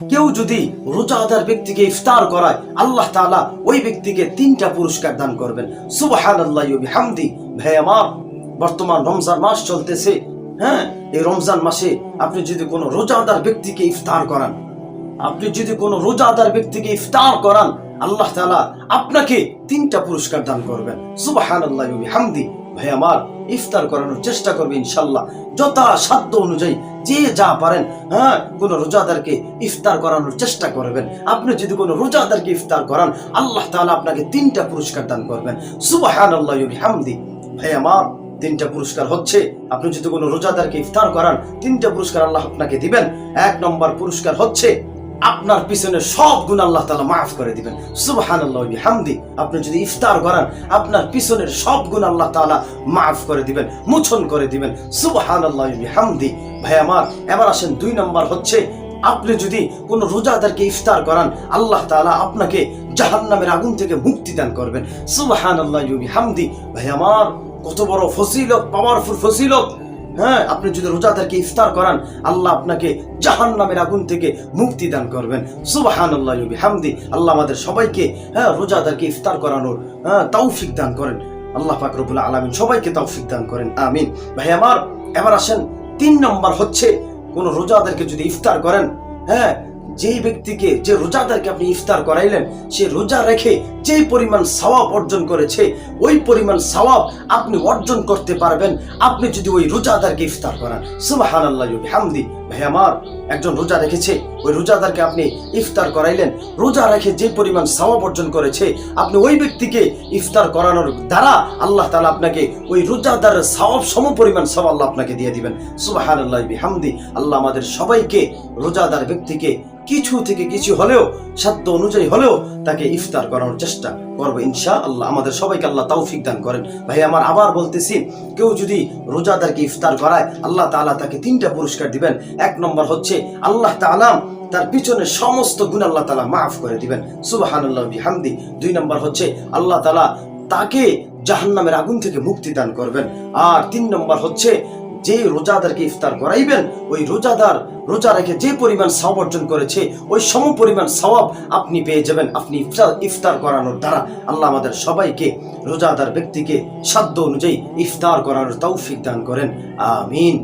কেউ যদি রোজাদার ব্যক্তিকে ইফতার করায়, আল্লাহ তাআলা ওই ব্যক্তিকে তিনটা পুরস্কার দান করবেন। সুবহানাল্লাহ হামদি ভাই বর্তমান রমজান মাস চলতেছে। হ্যাঁ এই রমজান মাসে আপনি যদি কোনো রোজাদার ব্যক্তিকে ইফতার করান, আপনি যদি কোনো রোজাদার ব্যক্তিকে ইফতার করান, আল্লাহ তাআলা আপনাকে তিনটা পুরস্কার দান করবেন। সুবহানাল্লাহ হামদি ভাই, আমার ইফতার করানোর চেষ্টা করবে ইনশাল্লাহ। যথা সাধ্য অনুযায়ী যে যা পারেন হ্যাঁ কোন রোজাদারকে ইফতার করানোর চেষ্টা করবেন। আপনি যদি কোনো রোজাদারকে ইফতার করান, আল্লাহ তাআলা আপনাকে তিনটা পুরস্কার দান করবেন। সুবহানাল্লাহ হামদি ভাই, আমার তিনটা পুরস্কার হচ্ছে, আপনি যদি কোনো রোজাদারকে ইফতার করান, তিনটা পুরস্কার আল্লাহ আপনাকে দিবেন। এক নম্বর পুরস্কার হচ্ছে আপনার পিছনে সব গুণ আল্লাহ তালা মাফ করে দিবেন। সুবহান হামদি আপনি যদি ইফতার করান, আপনার পিছনের সব গুণ আল্লাহ তালা মাফ করে দিবেন, মোছন করে দিবেন। সুবহান হামদি ভাই আমার, এবার আসেন দুই নম্বর হচ্ছে, আপনি যদি কোনো রোজাদারকে ইফতার করান, আল্লাহ তাআলা আপনাকে জাহান্নামের আগুন থেকে মুক্তি দান করবেন। সুবহান হামদি ভাই আমার, কত বড় ফজিলত পাওয়ারফুল ফজিলত। হ্যাঁ আপনি যদি রোজাদারকে ইফতার করান, আল্লাহ আপনাকে জাহান নামের আগুন থেকে মুক্তি দান করবেন। সুবাহান আল্লাহ হামদি আল্লাহ আমাদের সবাইকে হ্যাঁ রোজাদারকে ইফতার করানোর হ্যাঁ তৌফিক দান করেন। আল্লাহ ফাকরবুল আলমিন সবাইকে তৌফিক দান করেন, আমিন। ভাই, আমার, এবার আসেন, তিন নম্বর হচ্ছে, কোন রোজাদারকে যদি ইফতার করেন হ্যাঁ যেই ব্যক্তিকে যে রোজাদারকে আপনি ইফতার করাইলেন, সে রোজা রেখে যেই পরিমাণ সওয়াব অর্জন করেছে, ওই পরিমাণ সওয়াব আপনি অর্জন করতে পারবেন। আপনি যদি ওই রোজাদারকে ইফতার করান সুবাহ হামদি ভাই আমার, একজন রোজা রেখেছে, ওই রোজাদারকে আপনি ইফতার করাইলেন। রোজা রেখে যে পরিমাণ সওয়াব অর্জন করেছে, আপনি ওই ব্যক্তিকে ইফতার করানোর দ্বারা আল্লাহ তালা আপনাকে ওই রোজাদারের সওয়াব সম পরিমাণ সব আল্লাহ আপনাকে দিয়ে দিবেন। সুবাহান আল্লাহ হামদি আল্লাহ আমাদের সবাইকে রোজাদার ব্যক্তিকে কিছু থেকে কিছু হলেও, সাধ্য অনুযায়ী হলেও তাকে ইফতার করানোর চেষ্টা করব ইনশা আল্লাহ আমাদের সবাইকে আল্লাহ তৌফিক দান করেন। ভাই, আমার আবার বলতেছি, কেউ যদি রোজাদারকে ইফতার করায়, আল্লাহ তাআলা তাকে তিনটা পুরস্কার দিবেন। এক নম্বর হচ্ছে আল্লাহ তাআলা তার পিছনে সমস্ত গুণ আল্লাহ তালা মাফ করে দিবেন। সুবহানাল্লাহ বিহামদি। দুই নম্বর হচ্ছে আল্লাহ তালা তাকে জাহান্নামের আগুন থেকে মুক্তি দান করবেন। আর তিন নম্বর হচ্ছে যে রোজাদারকে ইফতার করাইবেন, ওই রোজাদার, রোজা রেখে যে পরিমাণ সওয়াব অর্জন করেছে, ওই সম পরিমাণ সওয়াব আপনি পেয়ে যাবেন আপনি ইফতার ইফতার করানোর দ্বারা। আল্লাহ আমাদের সবাইকে, রোজাদার ব্যক্তিকে সাধ্য অনুযায়ী ইফতার করানোর তৌফিক দান করেন। আমিন।